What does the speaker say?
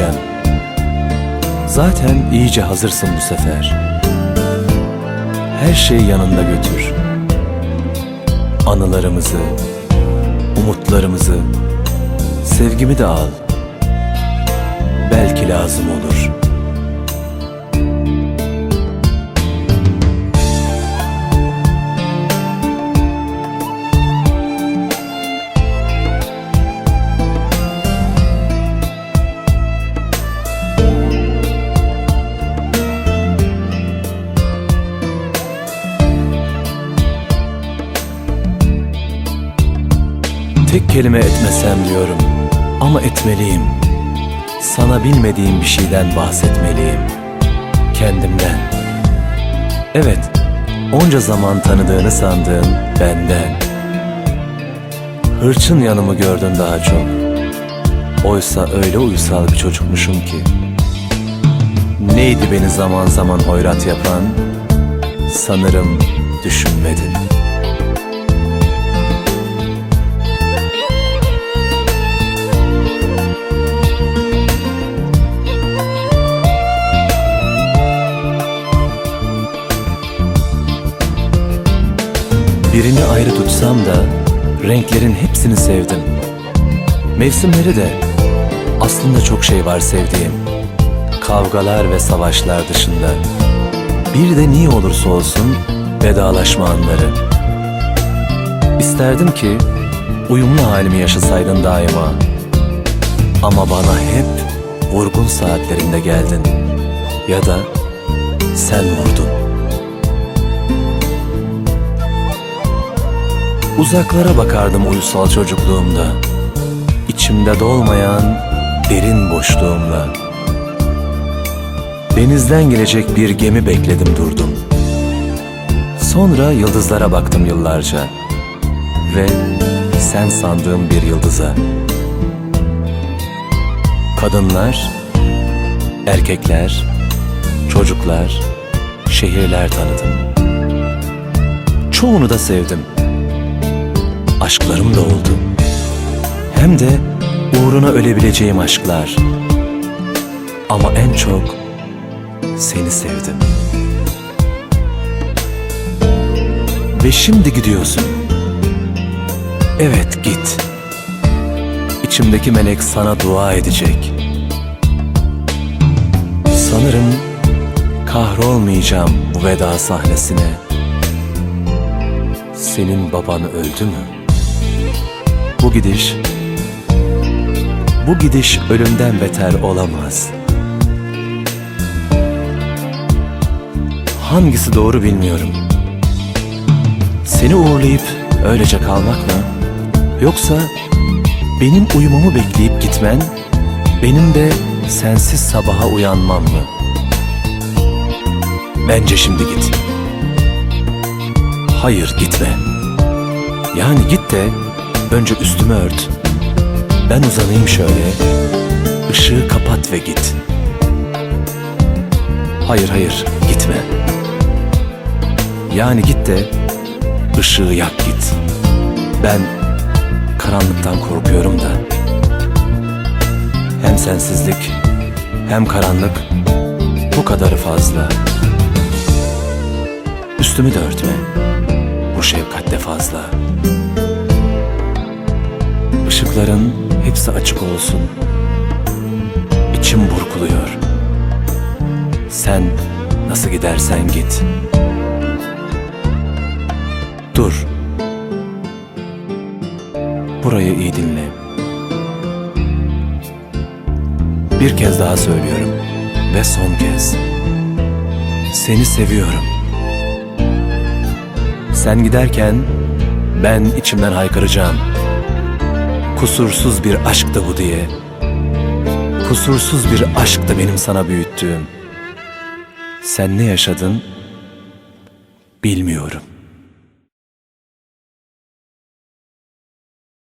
gideceğim. Zaten iyice hazırsın bu sefer. Her şeyi yanında götür. Anılarımızı, umutlarımızı, sevgimi de al. Belki lazım olur. Tek kelime etmesem diyorum ama etmeliyim. Sana bilmediğim bir şeyden bahsetmeliyim. Kendimden. Evet, onca zaman tanıdığını sandığın benden. Hırçın yanımı gördün daha çok. Oysa öyle uysal bir çocukmuşum ki. Neydi beni zaman zaman hoyrat yapan? Sanırım düşünmedin. Birini ayrı tutsam da renklerin hepsini sevdim. Mevsimleri de aslında çok şey var sevdiğim. Kavgalar ve savaşlar dışında. Bir de niye olursa olsun vedalaşma anları. İsterdim ki uyumlu halimi yaşasaydın daima. Ama bana hep vurgun saatlerinde geldin. Ya da sen vurdun. Uzaklara bakardım uysal çocukluğumda. İçimde dolmayan derin boşluğumla. Denizden gelecek bir gemi bekledim durdum. Sonra yıldızlara baktım yıllarca. Ve sen sandığım bir yıldıza. Kadınlar, erkekler, çocuklar, şehirler tanıdım. Çoğunu da sevdim aşklarım da oldu. Hem de uğruna ölebileceğim aşklar. Ama en çok seni sevdim. Ve şimdi gidiyorsun. Evet git. İçimdeki melek sana dua edecek. Sanırım kahrolmayacağım bu veda sahnesine. Senin baban öldü mü? Bu gidiş, bu gidiş ölümden beter olamaz. Hangisi doğru bilmiyorum. Seni uğurlayıp öylece kalmak mı? Yoksa benim uyumamı bekleyip gitmen, benim de sensiz sabaha uyanmam mı? Bence şimdi git. Hayır gitme. Yani git de önce üstümü ört. Ben uzanayım şöyle. Işığı kapat ve git. Hayır hayır gitme. Yani git de ışığı yak git. Ben karanlıktan korkuyorum da. Hem sensizlik hem karanlık bu kadarı fazla. Üstümü de örtme. Bu şefkat de fazla. Işıkların hepsi açık olsun. İçim burkuluyor. Sen nasıl gidersen git. Dur. Burayı iyi dinle. Bir kez daha söylüyorum ve son kez. Seni seviyorum. Sen giderken ben içimden haykıracağım. Kusursuz bir aşktı bu diye. Kusursuz bir aşktı benim sana büyüttüğüm. Sen ne yaşadın bilmiyorum.